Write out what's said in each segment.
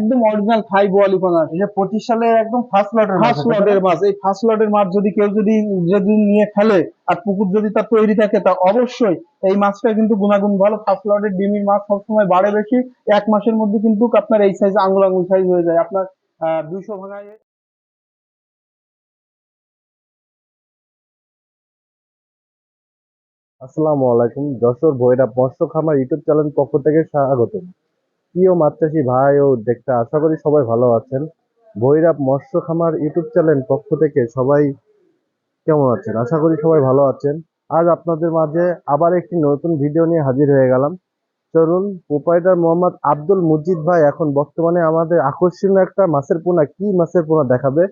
একদম অরিজিনাল এই পঁচিশ সালে একদম ফার্স্ট লটের ফার্স্ট লটের মাছ। এই ফার্স্ট লটের মাছ যদি কেউ যদি যদি নিয়ে খেলে আর পুকুর যদি তার তৈরি থাকে তা অবশ্যই এই মাছটা কিন্তু গুণাগুণ ভালো। ফার্স্ট লটের ডিমির মাছ সবসময় বাড়ে বেশি। এক মাসের মধ্যে কিন্তু আপনার এই সাইজ আঙুল আঙুল সাইজ হয়ে যায়। আপনার দুইশো ভাঙায় আসসালামু আলাইকুম। যশোর ভৈরব মৎস্য খামার ইউটিউব চ্যানেল পক্ষ থেকে স্বাগত প্রিয় মাছ চাষি ভাই ও দেখতে আশা করি সবাই ভালো আছেন। ভৈরব মৎস্য খামার ইউটিউব চ্যানেল পক্ষ থেকে সবাই কেমন আছেন? আশা করি সবাই ভালো আছেন। আজ আপনাদের মাঝে আবার একটি নতুন ভিডিও নিয়ে হাজির হয়ে গেলাম। চলুন প্রোপাইটার মোহাম্মদ আব্দুল মুজিদ ভাই এখন বর্তমানে আমাদের আকর্ষণীয় একটা মাছের পোনা কি মাছের পোনা দেখাবে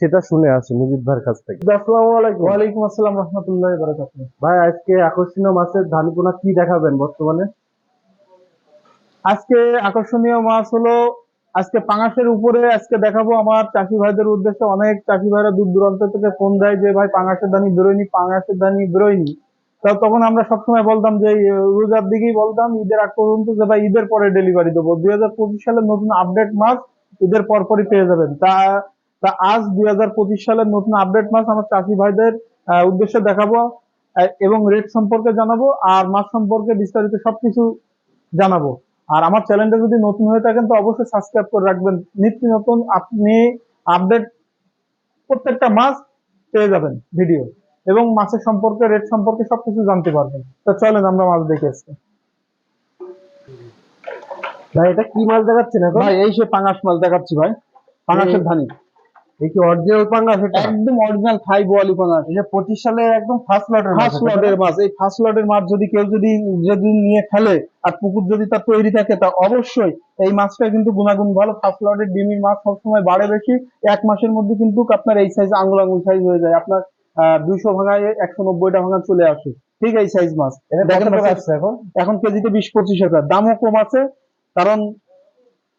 সেটা শুনে আসি মুজিদ ভাইয়ের কাছ থেকে। আসসালামু আলাইকুম। ওয়ালাইকুম আসসালাম রহমতুল্লাহ বারাকাত ভাই আজকে আকর্ষণীয় মাছের ধানি পোনা কি দেখাবেন বর্তমানে? আজকে আকর্ষণীয় মাছ হলো, আজকে পাঙাশের উপরে আজকে দেখাবো আমার চাষি ভাইদের উদ্দেশ্যে অনেক চাষি ভাইরা দূর দূরান্ত থেকে ফোন দেয় যে, ভাই, পাঙাশের দানি বেরোয়নি, পাঙাশের দানি বেরোয়নি। তা তখন আমরা সবসময় বলতাম যে রোজার দিকেই বলতাম, ঈদের আগ পর্যন্ত যে, ভাই, ঈদের পরে ডেলিভারি দেবো। দুই হাজার পঁচিশ সালের নতুন আপডেট মাছ ঈদের পরপরই পেয়ে যাবেন। তা তা আজ দুই হাজার পঁচিশ সালের নতুন আপডেট মাছ আমার চাষি ভাইদের উদ্দেশ্যে দেখাবো এবং রেট সম্পর্কে জানাব, আর মাছ সম্পর্কে বিস্তারিত সবকিছু জানাব। আর আমার চ্যানেলটা যদি নতুন হয়ে থাকেন তো অবশ্যই সাবস্ক্রাইব করে রাখবেন। নিত্য নতুন আপনি আপডেট প্রত্যেকটা মাছ পেয়ে যাবেন ভিডিও এবং মাছের সম্পর্কে রেট সম্পর্কে সবকিছু জানতে পারবেন। তো চলেন আমরা মাছ দেখে আসছি ভাই এটা কি মাছ দেখাচ্ছেন ভাই এই সে পাঙাশ মাছ দেখাচ্ছি ভাই। পাঙাশের ধানি। এই কি অরিজিনাল পাঙ্গাস এটা? একদম অরিজিনাল বোয়ালি পাঙাশ এই যে পঁচিশ সালে একদম ফার্স্ট লটের ফার্স্ট লটের মাছ। এই ফার্স্ট লটের মাছ যদি কেউ যদি যদি নিয়ে খেলে আর পুকুর যদি তার তৈরি থাকে তা অবশ্যই এই মাছটা কিন্তু গুণাগুণ ভালো। ফার্স্ট লটের ডিমির মাছ সবসময় বাড়ে বেশি। এক মাসের মধ্যে কিন্তু আপনার এই সাইজ আঙুল আঙুল সাইজ হয়ে যায়। আপনার দুইশো ভাঙায় একশো নব্বইটা ভাঙা চলে আসে। ঠিক এই সাইজ মাছ। এখন? এখন কেজিতে বিশ পঁচিশ হাজার। দামও কম আছে কারণ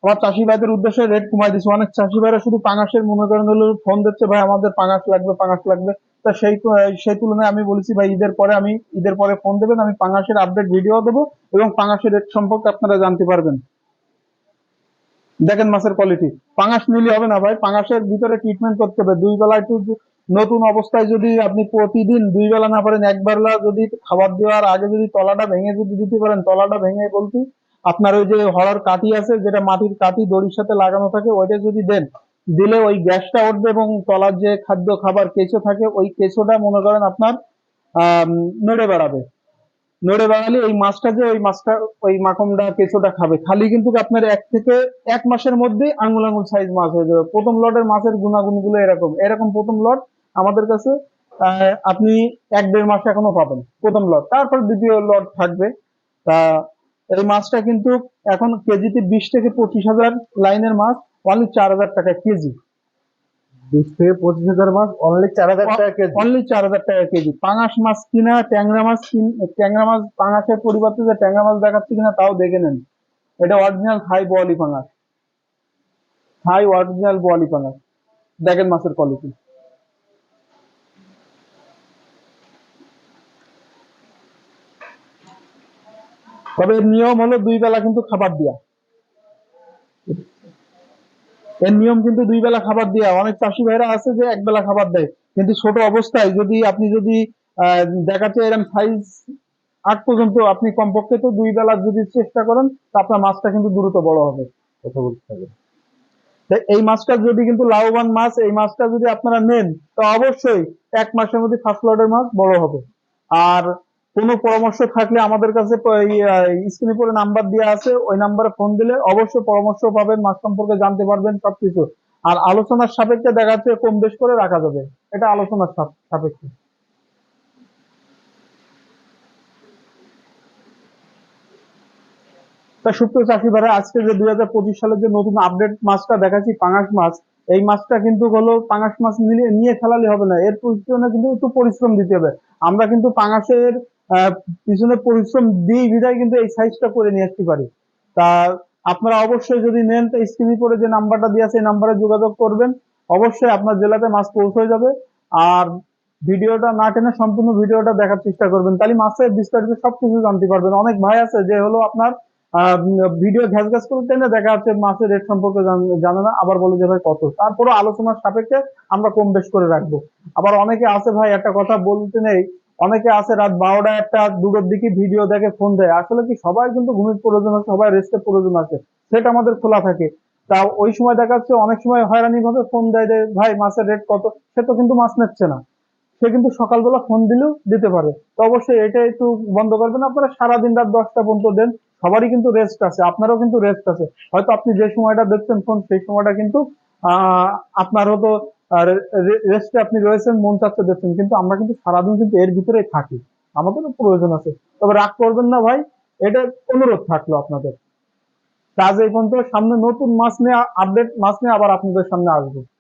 আমার চাষি ভাইদের উদ্দেশ্যে রেট কমাই দিচ্ছে অনেক চাষি ভাইরা শুধু পাঙাশের মনে করেন হলো ফোন দিচ্ছে, ভাই, আমাদের পাঙাশ লাগবে পাঙাশ লাগবে। তা সেই সেই তুলনায় আমি বলেছি, ভাই, ঈদের পরে আমি, ঈদের পরে ফোন দেবেন, আমি পাঙাশের আপডেট ভিডিও দেবো এবং পাঙাশের রেট সম্পর্কে আপনারা জানতে পারবেন। দেখেন মাছের কোয়ালিটি পাঙাশ নিলে হবে না, ভাই। পাঙাশের ভিতরে ট্রিটমেন্ট করতে হবে। দুই বেলা একটু নতুন অবস্থায় যদি আপনি প্রতিদিন দুই বেলা না পারেন এক বেলা যদি খাবার দেওয়ার আগে যদি তলাটা ভেঙে যদি দিতে পারেন, তলাটা ভেঙে বলতে আপনার ওই যে হড়ার কাঠি আছে, যেটা মাটির কাঠি দড়ির সাথে লাগানো থাকে, ওইটা যদি দেন, দিলে ওই গ্যাসটা উঠবে এবং তলার যে খাদ্য খাবার কেঁচো থাকে, ওই কেঁচোটা মনে করেন আপনার নড়ে বেড়াবে। নড়ে বেড়ালে এই মাছটা যে, ওই মাছটা, ওই মাখমটা কেঁচোটা খাবে। খালি কিন্তু আপনার এক থেকে এক মাসের মধ্যেই আঙুল আঙুল সাইজ মাছ হয়ে যাবে। প্রথম লটের মাছের গুণাগুণগুলো এরকম। এরকম প্রথম লট আমাদের কাছে আপনি এক দেড় মাস এখনও পাবেন প্রথম লট। তারপর দ্বিতীয় লট থাকবে। তা এই মাছটা কিন্তু এখন কেজিতে বিশ থেকে পঁচিশ হাজার লাইনের মাছ অনলি চার হাজার টাকা কেজি। বিশ থেকে পঁচিশ হাজার মাছ অনলি চার হাজার টাকা কেজি। অনলি চার হাজার টাকা কেজি। পাঙাশ মাছ কিনা ট্যাংরা মাছ কিন- ট্যাংরা মাছ পাঙাশের পরিবর্তে যে ট্যাংরা মাছ দেখাচ্ছে কিনা তাও দেখে নেন। এটা অরিজিনাল থাই বোয়ালি পাঙাশ। থাই অরিজিনাল বোয়ালি পাঙাশ। দেখেন মাছের কোয়ালিটি তবে এর নিয়ম হলো দুই বেলা কিন্তু খাবার দেওয়া এর নিয়ম কিন্তু দুই বেলা খাবার দেওয়া অনেক চাষি ভাইরা আছে যে এক বেলা খাবার দেয়। কিন্তু ছোট অবস্থায় যদি আপনি যদি দেখাচ্ছে এরকম সাইজ আট পর্যন্ত আপনি কমপক্ষে তো দুই বেলা যদি চেষ্টা করেন তা আপনার মাছটা কিন্তু দ্রুত বড় হবে। কথা বলতে হবে। এই মাছটা যদি কিন্তু লাভবান মাছ এই মাছটা যদি আপনারা নেন তো অবশ্যই এক মাসের মধ্যে ফার্স্ট লটের মাছ বড় হবে। আর কোনো পরামর্শ থাকলে আমাদের কাছে স্ক্রিনে পরে নাম্বার দেওয়া আছে, ওই নাম্বারে ফোন দিলে অবশ্যই পরামর্শ পাবেন মাছ সম্পর্কে জানতে পারবেন সবকিছু। আর আলোচনার সাপেক্ষে দেখা যাচ্ছে কম বেশ করে রাখা যাবে, এটা আলোচনার সাপ- সাপেক্ষে। তা চাষি ভাইরা, আজকে যে দুই হাজার পঁচিশ সালের যে নতুন আপডেট মাছটা দেখাচ্ছি, পাঙাশ মাছ, এই মাছটা কিন্তু হলো পাঙাশ মাছ নিলে, নিয়ে ফেলালে হবে না, এর পিছনে কিন্তু একটু পরিশ্রম দিতে হবে। আমরা কিন্তু পাঙাশের পিছনে পরিশ্রম দিই বিধায় কিন্তু এই সাইজটা করে নিয়ে আসতে পারি। তা আপনারা অবশ্যই যদি নেন, তো স্ক্রিনে পরে যে নাম্বারটা দিয়ে আছে, এই নাম্বারে যোগাযোগ করবেন। অবশ্যই আপনার জেলাতে মাছ পৌঁছে যাবে। আর ভিডিওটা না টেনে সম্পূর্ণ ভিডিওটা দেখার চেষ্টা করবেন। তাহলে মাছের বিস্তারিত সবকিছু জানতে পারবেন। অনেক ভাই আছে যে হলো আপনার ভিডিও ঘ্যাস ঘ্যাস করতে না দেখা যাচ্ছে মাছের রেট সম্পর্কে জানে না, আবার বলে যে ভাই কত। তারপরে আলোচনার সাপেক্ষে আমরা কম বেশ করে রাখব। আবার অনেকে আছে ভাই, একটা কথা বলতে নেই অনেকে আছে রাত বারোটা একটা, দুটোর দিকে ভিডিও দেখে ফোন দেয়। আসলে কি সবাই কিন্তু ঘুমের প্রয়োজন আছে, সবাই রেস্টের প্রয়োজন আছে। সেটা আমাদের খোলা থাকে। তা ওই সময় দেখা যাচ্ছে অনেক সময় হয়রানি ভাবে ফোন দেয় যে, ভাই মাছের রেট কত? সে তো কিন্তু মাছ নিচ্ছে না। সে কিন্তু সকালবেলা ফোন দিলেও দিতে পারে। তো অবশ্যই এটা একটু বন্ধ করবেন। আপনারা সারাদিন রাত দশটা পর্যন্ত দেন, সবারই কিন্তু রেস্ট আছে, আপনারও কিন্তু রেস্ট আছে। হয়তো আপনি যে সময়টা দেখছেন ফোন সেই সময়টা কিন্তু আপনার হয়তো রেস্টে আপনি রয়েছেন, মন চাচ্ছে দেখছেন কিন্তু আমরা কিন্তু সারাদিন কিন্তু এর ভিতরে থাকি। আমাদেরও প্রয়োজন আছে। তবে রাগ করবেন না ভাই, এটা অনুরোধ থাকল আপনাদের। কাজ এই পর্যন্ত, সামনে নতুন মাস নিয়ে আপডেট মাস নিয়ে আবার আপনাদের সামনে আসব।